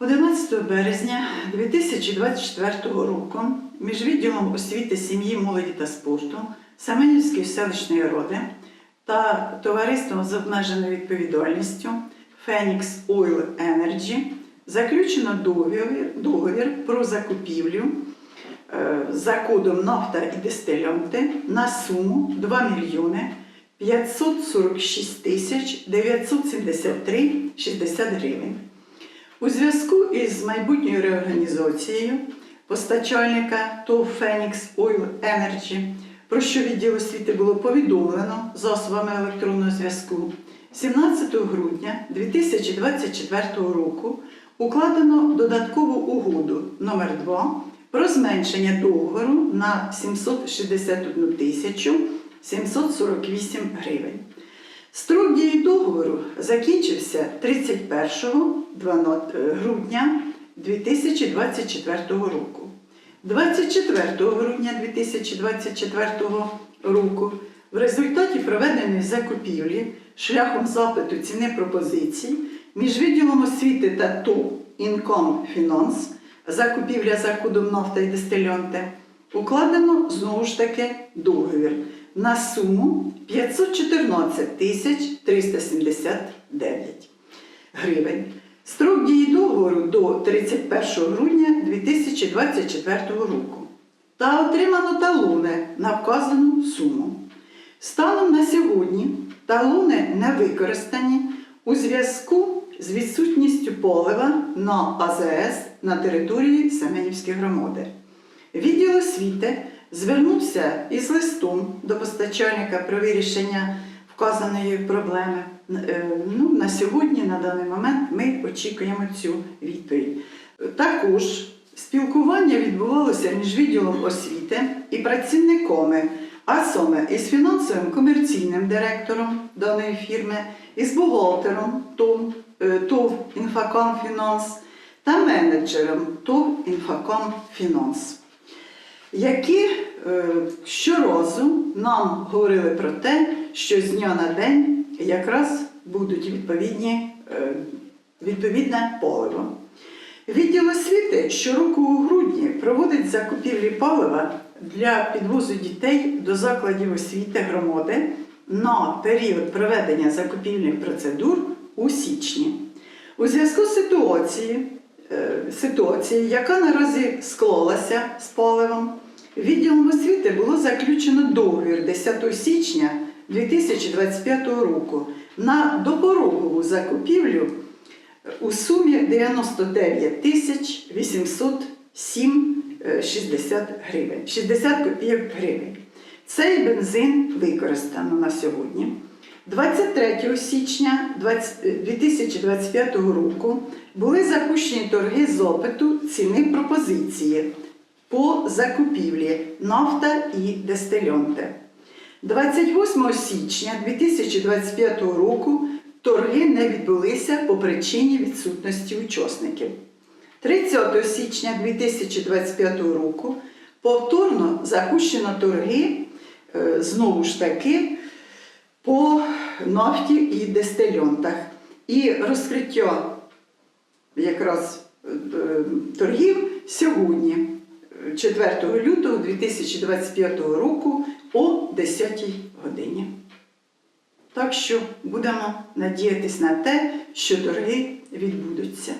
11 березня 2024 року між відділом освіти сім'ї, молоді та спорту Семенівської селищної ради та товариством з обмеженою відповідальністю Phoenix Oil Energy заключено договір, договір про закупівлю е, за кодом нафта і дистилянти на суму 2 мільйони 546 тисяч 973 60 гривень. У зв'язку із майбутньою реорганізацією постачальника ТОВ Phoenix Oil Energy, про що відділ освіти було повідомлено засобами електронного зв'язку, 17 грудня 2024 року укладено додаткову угоду номер 2 про зменшення договору на 761 тисячу 748 гривень. Строк дії договору закінчився 31 грудня 2024 року. 24 грудня 2024 року в результаті проведеної закупівлі шляхом запиту ціни пропозицій між відділом освіти та ТОВ Income Finance закупівля за кодом нафта і дистилянти укладено знову ж таки договір на суму 514 тисяч 379 гривень. Строк дії договору до 31 грудня 2024 року. Та отримано талони на вказану суму. Станом на сьогодні талони не використані у зв'язку з відсутністю полива на АЗС на території Семенівської громади. Відділ освіти звернувся із листом до постачальника про вирішення вказаної проблеми. Е, Ну, на сьогодні, на даний момент, ми очікуємо цю відповідь. Також спілкування відбувалося між відділом освіти і працівниками, а саме із фінансовим комерційним директором даної фірми, із бухгалтером ТОВ, е, «Інфаком Фінанс» та менеджером ТОВ «Інфаком Фінанс» які е, щоразу нам говорили про те, що з дня на день якраз будуть відповідні, е, відповідне паливо. Відділ освіти щороку у грудні проводить закупівлі палива для підвозу дітей до закладів освіти громади на період проведення закупівельних процедур у січні. У зв'язку з ситуацією, е, ситуацією, яка наразі склалася з паливом, відділом освіти було заключено договір 10 січня 2025 року на допорогову закупівлю у сумі 99 тисяч 807 е, 60 гривень, 60 копійок гривень. Цей бензин використано на сьогодні. 23 січня 2025 року були запущені торги з опиту ціни пропозиції по закупівлі нафта і дистильонти. 28 січня 2025 року торги не відбулися по причині відсутності учасників. 30 січня 2025 року повторно запущено торги е, знову ж таки по нафті і дистильонтах. І розкриття якраз е, торгів сьогодні, 4 лютого 2025 року о 10 годині. Так що будемо надіятися на те, що торги відбудуться.